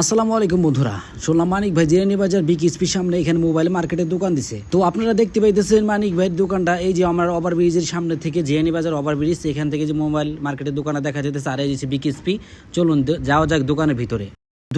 আসসালামু আলাইকুম বন্ধুরা। শুনলাম মানিক ভাই জিরানি বাজার বিক স্পির সামনে এখানে মোবাইল মার্কেটের দোকান দিছে। তো আপনারা দেখতে পাইতেছেন মানিক ভাইয়ের দোকানটা, এই যে আমার ওভার ব্রিজের সামনে থেকে জিরানি বাজার ওভার ব্রিজ এখান থেকে যে মোবাইল মার্কেটের দোকানটা দেখা যেতেছে আর এই যে বিক স্পি। চলুন যাওয়া যাক দোকানের ভিতরে।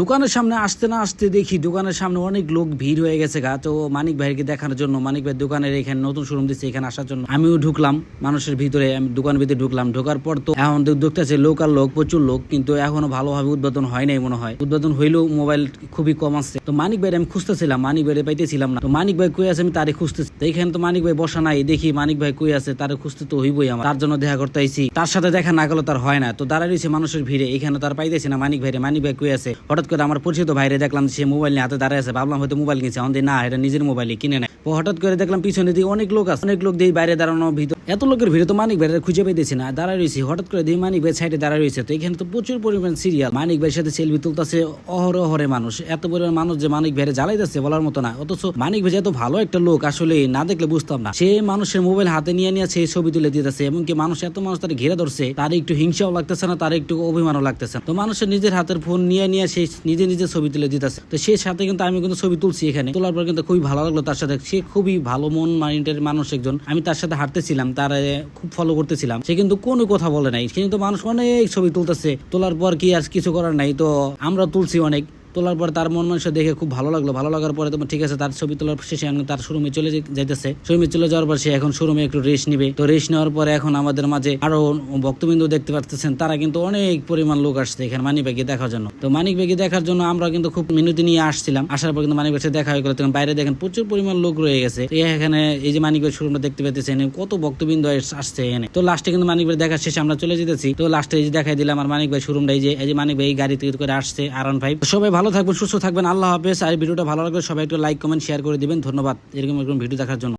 দোকানের সামনে আসতে না আসতে দেখি দোকানের সামনে অনেক লোক ভিড় হয়ে গেছে গা। তো মানিক ভাইকে দেখানোর জন্য, মানিক ভাই দোকানের এখানে নতুন শোরুম দিচ্ছে, এখানে আসার জন্য। আমিও ঢুকলাম, মানুষের ভিতরে, আমি দোকানের ভিতরে ঢুকলাম। ঢোকার পর তো এখন দেখতেছে লোক আর লোক, প্রচুর লোক, কিন্তু এখনও ভালোভাবে উদ্বোধন হয় নাই মনে হয়। উদ্বোধন হইলেও মোবাইল খুবই কম আসছে তো মানিক ভাই আমি খুঁজতেছিলাম, মানিক ভাই পাইতেছিলাম না। তো মানিক ভাই কই আছে আমি তারে খুঁজতেছি। তো এখানে তো মানিক ভাই বসা নাই, দেখি মানিক ভাই কই আছে, তারে খুঁজতে তো হইবই আমার। তার জন্য দেখা করতে আইছি। তার সাথে দেখা না গেলে তার হয় না। তো দাঁড়ায় রয়েছে মানুষের ভিড়ে, এখানে তার পাইতেছি না মানিক ভাইরে। মানিক ভাই কই আছে? হঠাৎ করে আমার পরিচিত ভাইরে দেখলাম সে মোবাইল নিয়ে হাতে দাঁড়ায় আছে, ভাবলাম হয়তো মোবাইল কিনছে। আমাদের না, এটা নিজের মোবাইলই কিনে নেয় তো হঠাৎ করে দেখলাম পিছনে দিয়ে অনেক লোক আছে, অনেক লোক দিয়ে বাইরে দাঁড়ানো ভিতর। এত লোকের ভিড়ে তো মানিক ভাইরে খুঁজে পাইতেছি না, দাঁড়ায় রয়েছি। হঠাৎ করে দিয়ে মানিক ভাই সাইডে দাঁড়ায় রয়েছে। তো এখানে তো প্রচুর পরিমাণ সিরিয়াল মানিক ভাইয়ের সাথে সেলফি তুলতেছে অহরে অহরে মানুষ। এত পরিমাণ মানুষ যে মানিক ভাইরে জ্বালাইতেছে বলার মতো না। অথচ মানিক ভাই এত ভালো একটা লোক, আসলে না দেখলে বুঝতাম না। সে মানুষের মোবাইল হাতে নিয়ে নিয়ে সেই ছবি তুলে দিতেছে, এমনকি মানুষ এত মানুষ তার ঘিরে ধরছে, তার একটু হিংসাও লাগতেছে না, তার একটু অভিমানও লাগতেছে। তো মানুষের নিজের হাতের ফোন নিয়ে নিয়ে সে নিজে নিজে ছবি তুলে দিতেছে। তো সে সাথে কিন্তু আমি কিন্তু ছবি তুলছি এখানে। তোলার পর কিন্তু খুবই ভালো লাগল তার সাথে। সে খুবই ভালো মন মাইন্ডের মানুষ একজন। আমি তার সাথে হাঁটতেছিলাম, তার খুব ফলো করতেছিলাম। সে কিন্তু কোনো কথা বলে নাই। সে কিন্তু মানুষ অনেক ছবি তুলতেছে। তোলার পর কি আর কিছু করার নাই? তো আমরা তুলছি অনেক। তোলার পর তার মন মানুষ দেখে খুব ভালো লাগল। ভালো লাগার পরে তোমার ঠিক আছে, তার ছবি তোলার শেষে তার শোরুমে চলে যাইতেছে। শোরুমে চলে যাওয়ার পর সে এখন শোরুমে একটু রেস্ট নিবে। তো রেস্ট নেওয়ার পরে এখন আমাদের মাঝে আরও ভক্তবিন্দু দেখতে পাচ্ছেন তারা কিন্তু অনেক পরিমাণ লোক আসছে এখানে মানিক ব্যাগে দেখার জন্য। তো মানিক ব্যাগে দেখার জন্য আমরা কিন্তু খুব মিনতি নিয়ে আসছিলাম। আসার পর কিন্তু মানিক ব্যাগের সাথে দেখা হয়ে গেলো। বাইরে দেখেন প্রচুর পরিমাণ লোক রয়ে গেছে। এখানে এই যে মানিক ব্যাগ শোরুমটা দেখতে পাচ্ছেন কত ভক্তবিন্দু আসছে এখানে। তো লাস্টে কিন্তু মানিক ব্যাগ দেখার শেষে আমরা চলে যেতেছি। তো লাস্টে এই যে দেখাই দিলাম আমার মানিক ভাই শোরুমটা এই যে এই যে মানিক ভাই থেকে করে আসছে আর ফাইভ সবাই ভালো থাকবেন, সুস্থ থাকবেন। আল্লাহ হাফেজ। আর ভিডিওটা ভালো লাগলে সবাই একটু লাইক কমেন্ট শেয়ার করে দিবেন। ধন্যবাদ। এরকম এরকম ভিডিও দেখার জন্য।